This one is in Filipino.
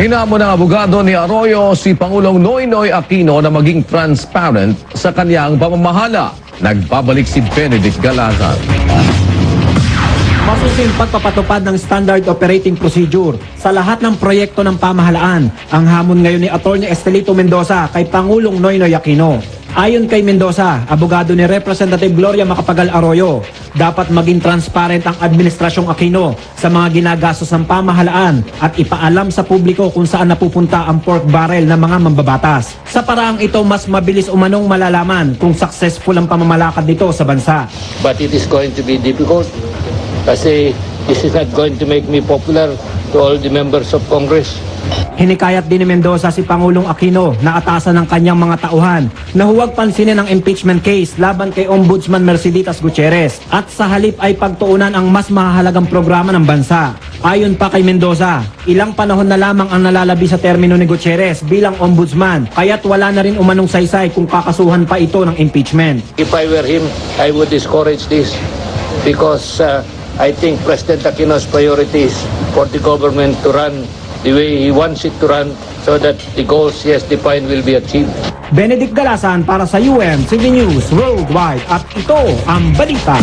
Hinamon ng abogado ni Arroyo si Pangulong Noynoy Aquino na maging transparent sa kanyang pamamahala. Nagbabalik si Benedict Galazar. Masusing pagpapatupad ng Standard Operating Procedure sa lahat ng proyekto ng pamahalaan ang hamon ngayon ni Atty. Estelito Mendoza kay Pangulong Noynoy Aquino. Ayon kay Mendoza, abogado ni Representative Gloria Macapagal Arroyo, dapat maging transparent ang Administrasyong Aquino sa mga ginagastos ng pamahalaan at ipaalam sa publiko kung saan napupunta ang pork barrel ng mga mambabatas. Sa paraang ito, mas mabilis umanong malalaman kung successful ang pamamalakad nito sa bansa. but it is going to be difficult kasi this is not going to make me popular to all the members of Congress. Hinikayat din ni Mendoza si Pangulong Aquino na atasan ng kanyang mga tauhan na huwag pansinin ang impeachment case laban kay Ombudsman Merceditas Gutierrez at sa halip ay pagtuunan ang mas mahalagang programa ng bansa. Ayon pa kay Mendoza, ilang panahon na lamang ang nalalabi sa termino ni Gutierrez bilang ombudsman kaya't wala na rin umanong saysay kung kakasuhan pa ito ng impeachment. If I were him, I would discourage this because uh, I think President Aquino's priority is for the government to run the way he wants it to run so that the goals he has defined will be achieved. Benedict Galasan para sa UM TV News Worldwide at ito ang balita.